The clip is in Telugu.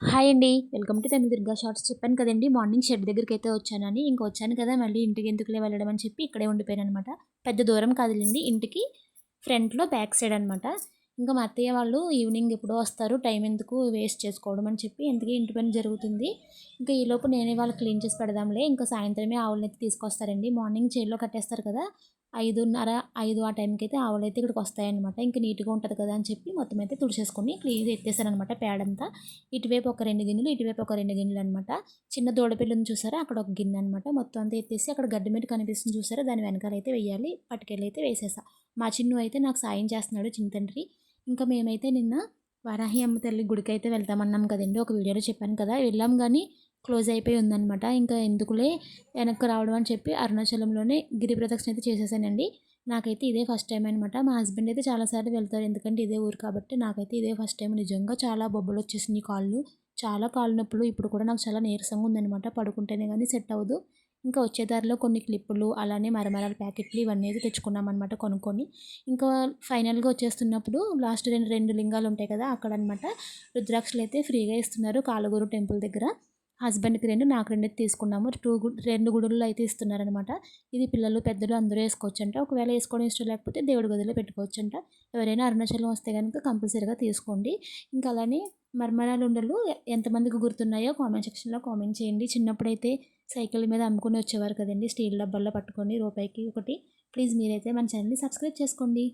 హాయ్ అండి. Welcome to Tamil Durga shorts. చెప్పాను కదండి మార్నింగ్ షెడ్ దగ్గరికి అయితే వచ్చానని. ఇంకా వచ్చాను కదా మళ్ళీ ఇంటికి ఎందుకులే వెళ్ళడం అని చెప్పి ఇక్కడే ఉండిపోయాను అనమాట పెద్ద దూరం కాదులేండి ఇంటికి ఫ్రంట్లో బ్యాక్ సైడ్ అనమాట ఇంకా మా అత్తయ్య వాళ్ళు ఈవినింగ్ ఎప్పుడో వస్తారు టైం ఎందుకు వేస్ట్ చేసుకోవడం అని చెప్పి ఎందుకు ఇంటి పని జరుగుతుంది. ఇంకా ఈలోపు నేనే వాళ్ళు క్లీన్ చేసి పెడదాంలే. ఇంకా సాయంత్రమే ఆవులని అయితే తీసుకొస్తారండి. మార్నింగ్ చైర్లో కట్టేస్తారు కదా ఐదున్నర ఐదు ఆ టైంకి అయితే ఆవులు అయితే ఇక్కడికి వస్తాయన్నమాట ఇంకా నీట్గా ఉంటుంది కదా అని చెప్పి మొత్తం అయితే తుడిచేసుకొని క్లీన్ ఎత్తేసారనమాట పేడంతా. ఇటువైపు ఒక రెండు గిన్నెలు ఇటువైపు ఒక రెండు గిన్నెలు అనమాట చిన్న దూడపిల్లని చూసారా? అక్కడ ఒక గిన్నె అనమాట మొత్తం అంతా ఎత్తేసి అక్కడ గడ్డి మీద కనిపిస్తుంది చూసారా? దాని వెనకాల అయితే వేయాలి పట్టుకెళ్ళి అయితే వేసేసా. మా చిన్ను అయితే నాకు సాయం చేస్తున్నాడు చిన్న తండ్రి. ఇంకా మేమైతే నిన్న వరాహి అమ్మ తల్లి గుడికి అయితే వెళ్తామన్నాం కదండి. ఒక వీడియోలో చెప్పాను కదా. వెళ్ళాం కానీ క్లోజ్ అయిపోయి ఉందనమాట ఇంకా ఎందుకులే వెనక్కి రావడం అని చెప్పి అరుణాచలంలోనే గిరి ప్రదక్షిణ అయితే చేసేసానండి. నాకైతే ఇదే ఫస్ట్ టైం అనమాట మా హస్బెండ్ అయితే చాలాసార్లు వెళ్తారు. ఎందుకంటే ఇదే ఊరు కాబట్టి నాకైతే ఇదే ఫస్ట్ టైం. నిజంగా చాలా బొబ్బలు వచ్చేసింది కాళ్ళు. చాలా కాళ్ళు నొప్పులు. ఇప్పుడు కూడా నాకు చాలా నీరసంగా ఉందనమాట పడుకుంటేనే కానీ సెట్ అవ్వదు. ఇంకా వచ్చే దారిలో కొన్ని క్లిప్పులు అలానే మరమరాల ప్యాకెట్లు ఇవన్నీ అయితే తెచ్చుకున్నాం అనమాట కొనుక్కొని. ఇంకా ఫైనల్గా వచ్చేస్తున్నప్పుడు లాస్ట్ రెండు రెండు లింగాలు ఉంటాయి కదా అక్కడ అనమాట రుద్రాక్షలు అయితే ఫ్రీగా ఇస్తున్నారు కాలగూరు టెంపుల్ దగ్గర. హస్బెండ్కి రెండు నాకు రెండు తీసుకున్నాము. టూ రెండు గుడుల్లో అయితే ఇస్తున్నారనమాట. ఇది పిల్లలు పెద్దలు అందరూ వేసుకోవచ్చంట. ఒకవేళ వేసుకోవడం ఇష్టం లేకపోతే దేవుడి గదిలో పెట్టుకోవచ్చంట. ఎవరైనా అరుణాచలం వస్తే కనుక కంపల్సరీగా తీసుకోండి. ఇంకా అలానే మర్మరాలు ఉండలు ఎంతమందికి గుర్తున్నాయో కామెంట్ సెక్షన్లో కామెంట్ చేయండి. చిన్నప్పుడైతే సైకిల్ మీద అమ్ముకుని వచ్చేవారు కదండి. స్టీల్ డబ్బాల్లో పట్టుకొని రూపాయికి ఒకటి. ప్లీజ్ మీరైతే మన ఛానల్ని సబ్స్క్రైబ్ చేసుకోండి.